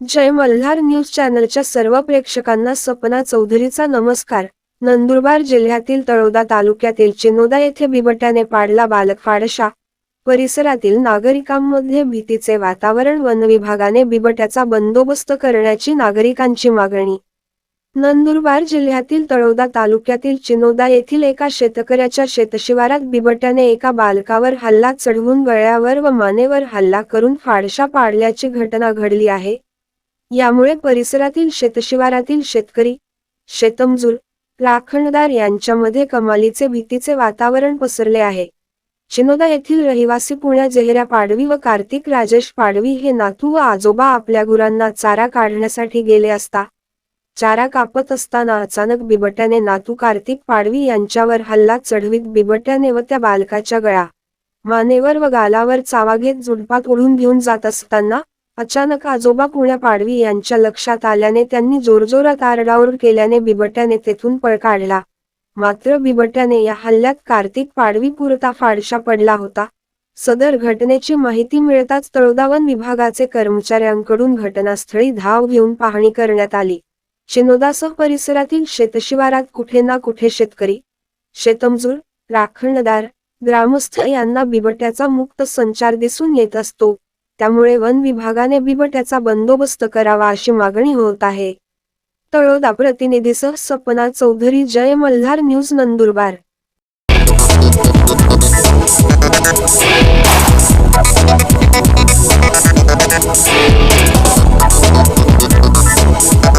जय Malhar news चॅनलच्या सर्व प्रेक्षकांना सपना चौधरीचा नमस्कार. नंदुरबार जिल्ह्यातील तळोदा तालुक्यातील चिनोदा येथे बिबट्याने पाडला बालकफाडशा परिसरातील नागरिकांमध्ये भीतीचे वातावरण वन विभागाने बिबट्याचा बंदोबस्त करण्याची नागरिकांची मागणी. नंदुरबार जिल्ह्यातील तळोदा तालुक्यातील चिनोदा येथील एका शेतकऱ्याच्या शेतशिवारात बिबट्याने एका बालकावर हल्ला चढवून गळ्यावर व मानेवर हल्ला करून फाडशा पाडल्याची घटना घडली आहे. यामुळे परिसरातील शेतशिवारातील शेतकरी शेतमजूर राखणदार यांच्यामध्ये कमालीचे भीतीचे वातावरण पसरले आहे. चिनोदा येथील रहिवासी पुण्या जेहऱ्या पाडवी व कार्तिक राजेश पाडवी हे नातू व आजोबा आपल्या गुरांना चारा काढण्यासाठी गेले असता चारा कापत असताना अचानक बिबट्याने नातू कार्तिक पाडवी यांच्यावर हल्ला चढवीत बिबट्याने व त्या बालकाच्या गळा मानेवर व गालावर चावा घेत झुडपात ओढून घेऊन जात असताना अचानक आजोबा पुण्या पाडवी यांच्या लक्षात आल्याने त्यांनी जोरजोरात आरडाओरड केल्याने बिबट्याने तेथून पळ काढला. मात्र बिबट्याने या हल्ल्यात कार्तिक पाडवी पुरता फाडशा पडला होता. सदर घटनेची माहिती मिळताच तळोदावन विभागाचे कर्मचाऱ्यांकडून घटनास्थळी धाव घेऊन पाहणी करण्यात आली. शिनोदासह परिसरातील शेतशिवारात कुठे ना कुठे शेतकरी शेतमजूर राखणदार ग्रामस्थ यांना बिबट्याचा मुक्त संचार दिसून येत असतो. त्यामुळे वन विभागाने बिबट्याचा बंदोबस्त करावा अशी मागणी होत आहे. तळोदा प्रतिनिधीसह सपना चौधरी जय मल्हार न्यूज नंदुरबार.